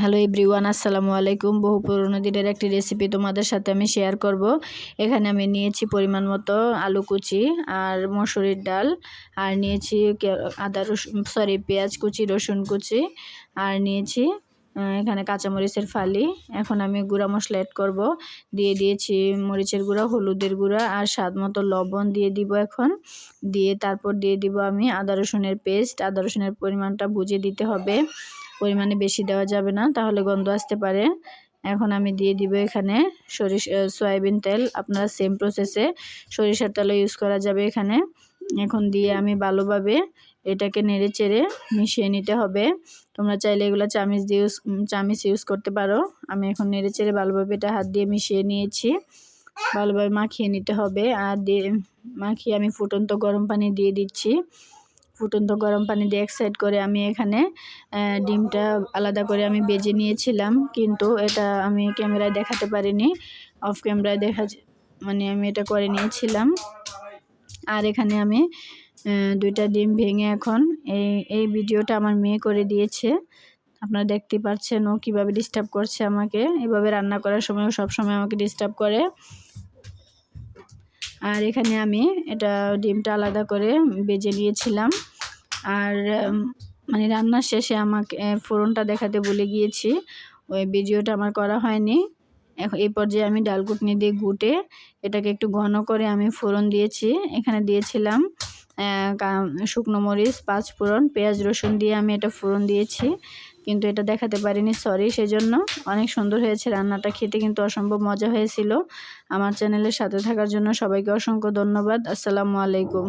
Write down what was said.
Hello everyone আসসালামু আলাইকুম। বহু পুরনো দিনের একটি রেসিপি তোমাদের সাথে আমি শেয়ার করব। এখানে আমি নিয়েছি পরিমাণ মতো আলু কুচি আর মসুরির ডাল আর নিয়েছি আদা রসুন সরি পেঁয়াজ কুচি, রসুন কুচি আর নিয়েছি এখানে কাঁচামরিচের ফালি। এখন আমি গুঁড়া মশলা অ্যাড করব। দিয়ে দিয়েছি মরিচের গুঁড়া, হলুদের গুঁড়া আর স্বাদ মতো লবণ দিয়ে দিব এখন। দিয়ে তারপর দিয়ে দিব আমি আদা রসুনের পেস্ট আদা রসুনের পরিমাণটা বুঝে দিতে হবে। পরিমাণে বেশি দেওয়া যাবে না, তাহলে গন্ধ আসতে পারে। এখন আমি দিয়ে দিব এখানে সরিষ সয়াবিন তেল। আপনারা সেম প্রসেসে সরিষার তেলও ইউজ করা যাবে এখানে। এখন দিয়ে আমি ভালোভাবে এটাকে নেড়ে চেড়ে মিশিয়ে নিতে হবে। তোমরা চাইলে এগুলো চামিচ দিয়ে ইউজ চামিচ ইউজ করতে পারো। আমি এখন নেড়ে চেড়ে ভালোভাবে এটা হাত দিয়ে মিশিয়ে নিয়েছি। ভালোভাবে মাখিয়ে নিতে হবে। আর দিয়ে, মাখিয়ে আমি ফুটন্ত গরম পানি দিয়ে দিচ্ছি। ফুটন্ত গরম পানি দিয়ে এক সাইড করে আমি এখানে ডিমটা আলাদা করে আমি বেজে নিয়েছিলাম। কিন্তু এটা আমি ক্যামেরায় দেখাতে পারিনি। অফ ক্যামেরায় দেখা মানে আমি এটা করে নিয়েছিলাম। আর এখানে আমি দুইটা ডিম ভেঙে এখন এই এই ভিডিওটা আমার মেয়ে করে দিয়েছে। আপনারা দেখতে পাচ্ছেন ও কীভাবে ডিস্টার্ব করছে আমাকে। এভাবে রান্না করার সময় সব সময় আমাকে ডিস্টার্ব করে। আর এখানে আমি এটা ডিমটা আলাদা করে বেজে নিয়েছিলাম। আর মানে রান্নার শেষে আমাকে ফোড়নটা দেখাতে বলে গিয়েছি। ওই ভিডিওটা আমার করা হয়নি। এখন এই পর্যায়ে আমি ডাল ঘুটনি দিয়ে গুটে এটাকে একটু ঘন করে আমি ফোড়ন দিয়েছি। এখানে দিয়েছিলাম শুকনো মরিচ পাঁচ ফোড়ন পেঁয়াজ, রসুন দিয়ে আমি এটা ফোড়ন দিয়েছি। কিন্তু এটা দেখাতে পারিনি সরি সেজন্য। অনেক সুন্দর হয়েছে রান্নাটা, খেতে কিন্তু অসম্ভব মজা হয়েছিল। আমার চ্যানেলের সাথে থাকার জন্য সবাইকে অসংখ্য ধন্যবাদ। আসসালামু আলাইকুম।